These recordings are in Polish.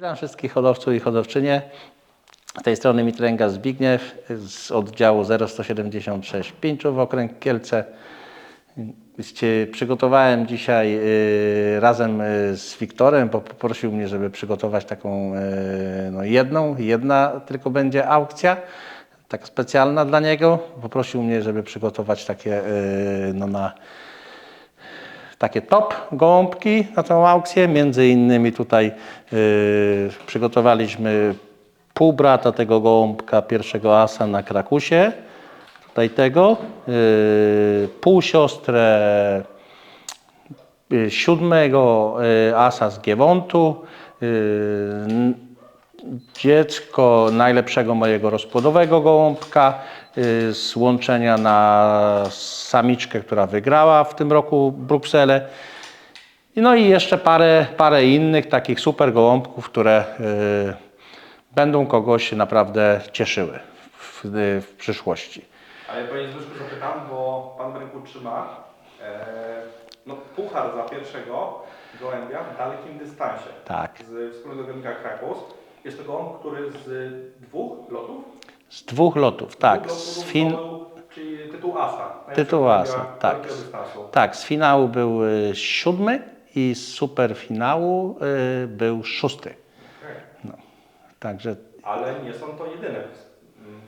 Witam wszystkich hodowców i hodowczynie. Z tej strony Mitręga Zbigniew z oddziału 0176 Pińczów, okręg Kielce. Przygotowałem dzisiaj y, razem y, z Wiktorem, bo poprosił mnie, żeby przygotować taką y, no jedną, jedna tylko będzie aukcja, taka specjalna dla niego. Poprosił mnie, żeby przygotować takie no na takie top gołąbki na tą aukcję. Między innymi tutaj y, przygotowaliśmy pół brata tego gołąbka pierwszego asa na Krakusie. Tutaj tego. Y, pół siostrę y, siódmego y, asa z Giewontu. Y, n- dziecko najlepszego mojego rozpłodowego gołąbka y, z łączenia na samiczkę, która wygrała w tym roku Brukselę. No i jeszcze parę, parę innych takich super gołąbków, które y, będą kogoś naprawdę cieszyły w, w przyszłości. Ale panie Zbyszku zapytam, bo pan w ręku trzyma e, no, puchar za pierwszego gołębia w dalekim dystansie. Tak. Z wspólnego gołębia Krakus. Jest to gołąb, który z dwóch lotów? Z dwóch lotów, tak. Dwóch Z lotów fin... zdobył, czyli tytuł asa. Tytuł asa, tak. Tak, z finału był y, siódmy i z superfinału y, był szósty. Okej. Także Ale nie są to jedyne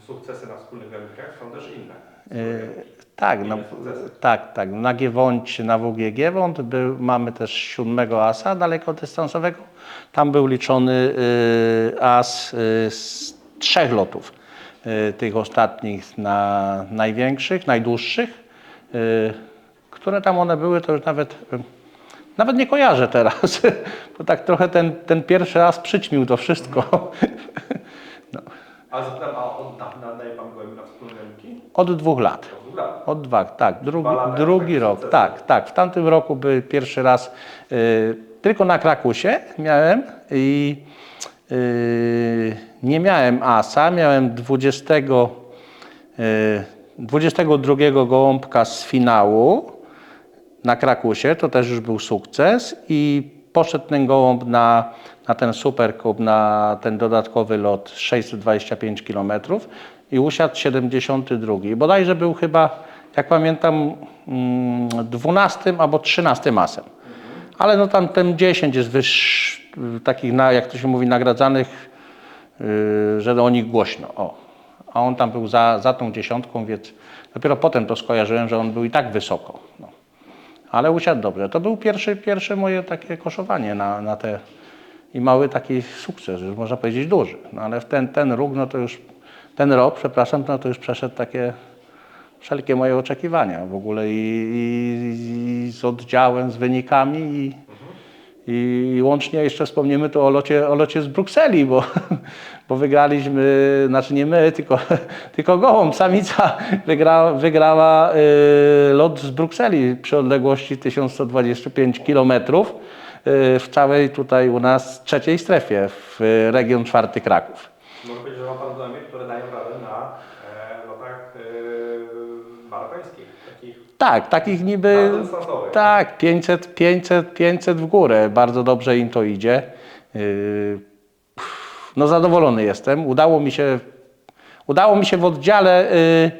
sukcesy na wspólnych gołębikach, są też inne. y, tak, no, tak, tak. Na Giewoncie, na WG Giewont był, mamy też siódmego asa dalekodystansowego. Tam był liczony y, as y, z trzech lotów. Tych ostatnich na największych, najdłuższych. Które tam one były, to już nawet, nawet nie kojarzę teraz. Bo tak trochę ten, ten pierwszy raz przyćmił to wszystko. A zapytam, a od dawna daje pan gołębi na wspólne gołębiki? Od dwóch lat. To w ogóle. Od dwa, tak. Drugi, Dwa lata drugi rok, sukcesu. tak, tak. W tamtym roku był pierwszy raz y, tylko na Krakusie miałem i y, nie miałem asa, miałem 20, y, 22 gołąbka z finału na Krakusie, to też już był sukces i poszedł ten gołąb na, na ten super kup, na ten dodatkowy lot 625 km i usiadł 72. Bodajże był chyba, jak pamiętam, mm, 12 albo 13 masem. Ale no tam ten 10 jest wyższy, takich, na, jak to się mówi, nagradzanych, yy, że o nich głośno. O. A on tam był za, za tą dziesiątką, więc dopiero potem to skojarzyłem, że on był i tak wysoko. No. Ale usiadł dobrze. To był pierwszy, pierwsze moje takie koszowanie na, na te i mały taki sukces, już można powiedzieć duży. No ale w ten, ten róg, no to już, ten rok, przepraszam, no to już przeszedł takie wszelkie moje oczekiwania w ogóle i, i, i z oddziałem, z wynikami i, i łącznie jeszcze wspomnimy tu o locie, o locie z Brukseli, bo, bo wygraliśmy, znaczy nie my, tylko, tylko gołąb, samica wygra, wygrała y, lot z Brukseli przy odległości 1125 km y, w całej tutaj u nas trzeciej strefie, w y, region czwarty Kraków. Można powiedzieć, że ma pan gołębie, które dają radę na e, lotach e, takich Tak, takich niby. Tak, 500, 500, 500 w górę. Bardzo dobrze im to idzie. Yy, No zadowolony jestem. Udało mi się, udało mi się w oddziale yy,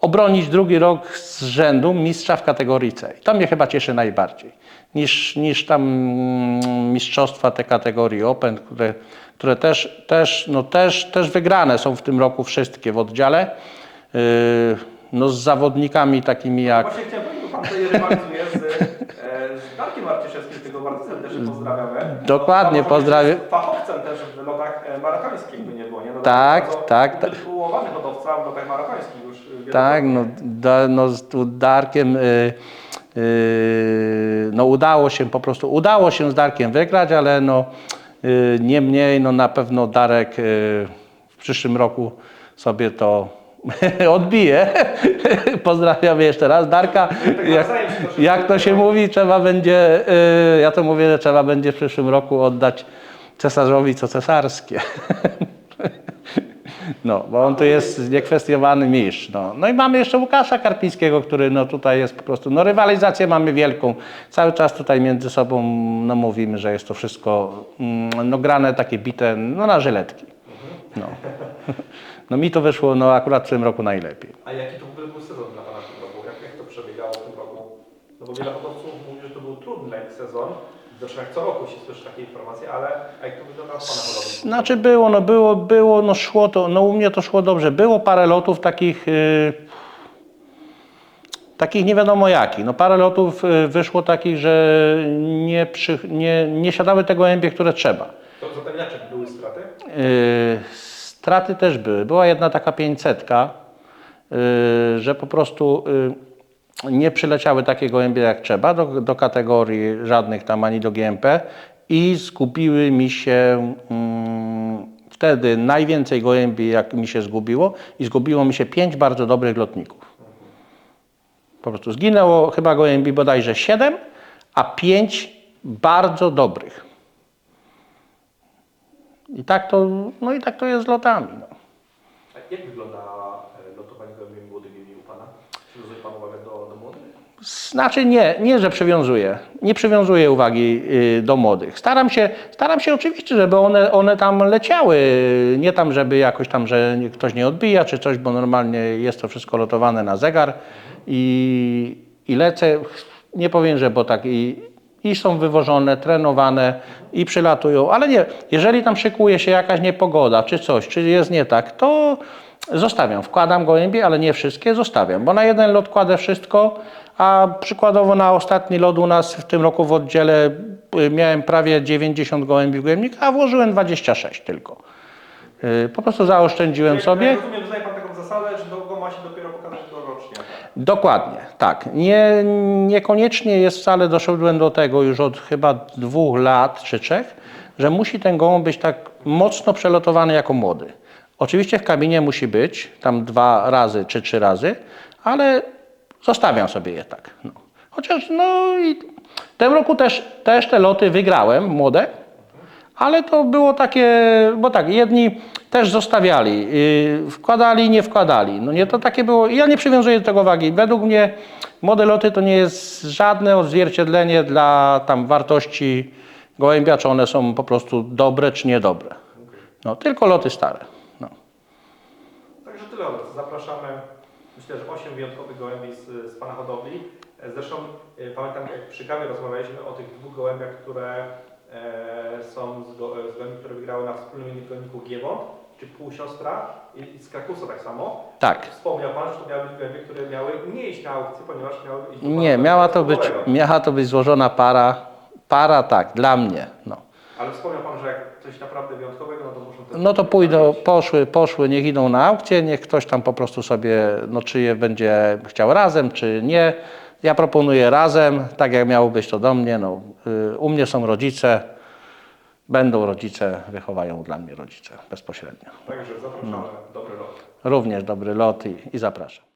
obronić drugi rok z rzędu mistrza w kategorii C. I to mnie chyba cieszy najbardziej. Niż, niż tam mm, mistrzostwa te kategorii Open, które, które też, też, no też, też wygrane są w tym roku wszystkie w oddziale. Yy, No z zawodnikami takimi jak Właśnie pan z Darkiem Marciszewskim, którego bardzo serdecznie pozdrawiamy. Dokładnie, pozdrawiam. Fachowcem też w lotach e, marokańskich, by nie było, nie? No, Tak, tak, tak. Utytułowany hodowca w lotach marokańskich już e, Tak, no, da, no z Darkiem, y, no udało się po prostu, udało się z Darkiem wygrać, ale no niemniej, no na pewno Darek w przyszłym roku sobie to odbije. Pozdrawiam jeszcze raz Darka. Jak, jak to się mówi, trzeba będzie, y, ja to mówię, że trzeba będzie w przyszłym roku oddać cesarzowi co cesarskie. No, bo on tu jest niekwestionowany mistrz. No. no i mamy jeszcze Łukasza Karpińskiego, który no tutaj jest po prostu, no rywalizację mamy wielką. Cały czas tutaj między sobą no mówimy, że jest to wszystko mm, no grane takie bite no na żyletki. No. No mi to wyszło no akurat w tym roku najlepiej. A jaki to w ogóle był sezon dla Pana w tym roku? Jak, jak to przebiegało w tym roku? No bo wiele hodowców mówi, że to był trudny sezon. Zresztą jak co roku się słyszy takie informacje, ale a jak to wyglądało w Pana hodowli? Znaczy było, no było, było, no szło to, no u mnie to szło dobrze. Było parę lotów takich, y, takich nie wiadomo jakich. No parę lotów y, wyszło takich, że nie, przy, nie, nie siadały te gołębie, które trzeba. To zatem jakie były straty? Y, straty też były. Była jedna taka 500, y, że po prostu y, nie przyleciały takie gołębie jak trzeba do, do kategorii żadnych tam ani do GMP i zgubiły mi się mm, wtedy najwięcej gołębi jak mi się zgubiło i zgubiło mi się pięć bardzo dobrych lotników. Po prostu zginęło chyba gołębi bodajże 7, a 5 bardzo dobrych. I tak to, no i tak to jest z lotami. No. A jak wygląda e, lotowanie gołębi młodych u Pana? Przywiązuje Pan uwagę do, do młodych? Znaczy nie, nie, że przywiązuję. Nie przywiązuję uwagi y, do młodych. Staram się, staram się oczywiście, żeby one, one tam leciały. Nie tam, żeby jakoś tam, że ktoś nie odbija czy coś, bo normalnie jest to wszystko lotowane na zegar i, i lecę. Nie powiem, że bo tak i, i są wywożone, trenowane i przylatują, ale nie, jeżeli tam szykuje się jakaś niepogoda czy coś, czy jest nie tak, to zostawiam. Wkładam gołębie, ale nie wszystkie, zostawiam, bo na jeden lot kładę wszystko, a przykładowo na ostatni lot u nas w tym roku w oddziale y, miałem prawie 90 gołębi w gołębnika, a włożyłem 26 tylko. Y, Po prostu zaoszczędziłem sobie. Rozumiem, wyznaje Pan taką zasadę, że do go ma się dopiero pokazać dorocznie. Dokładnie, tak. Nie, niekoniecznie jest wcale, doszedłem do tego już od chyba dwóch lat czy trzech, że musi ten gołąb być tak mocno przelotowany jako młody. Oczywiście w kabinie musi być, tam dwa razy czy trzy razy, ale zostawiam sobie je tak. No. Chociaż no i w tym roku też, też te loty wygrałem, młode, ale to było takie, bo tak, jedni też zostawiali, yy, wkładali, nie wkładali. No nie, to takie było, ja nie przywiązuję do tego wagi. Według mnie młode loty to nie jest żadne odzwierciedlenie dla tam wartości gołębia, czy one są po prostu dobre, czy niedobre. No, tylko loty stare. No. Także tyle. Zapraszamy. Myślę, że 8 wyjątkowych gołębi z, z Pana hodowli. Zresztą e, pamiętam, jak przy kawie rozmawialiśmy o tych dwóch gołębiach, które e, są z, go, z gołębi, które wygrały na wspólnym gołębniku Giewont, czy półsiostra i, z Krakusa tak samo. Tak. Wspomniał Pan, że to miały być gołębie, które miały nie iść na aukcję, ponieważ miały iść do Nie, miała to, być, miała to być złożona para, para tak, dla mnie. No. Ale wspomniał Pan, że jak coś naprawdę wyjątkowego, no to muszą też No to pójdą, poszły, poszły, niech idą na aukcję, niech ktoś tam po prostu sobie, no czy je będzie chciał razem, czy nie. Ja proponuję razem, tak jak miało być to do mnie. No, y, u mnie są rodzice, będą rodzice, wychowają dla mnie rodzice bezpośrednio. Także zapraszamy. Dobry lot. Również dobry lot i, i zapraszam.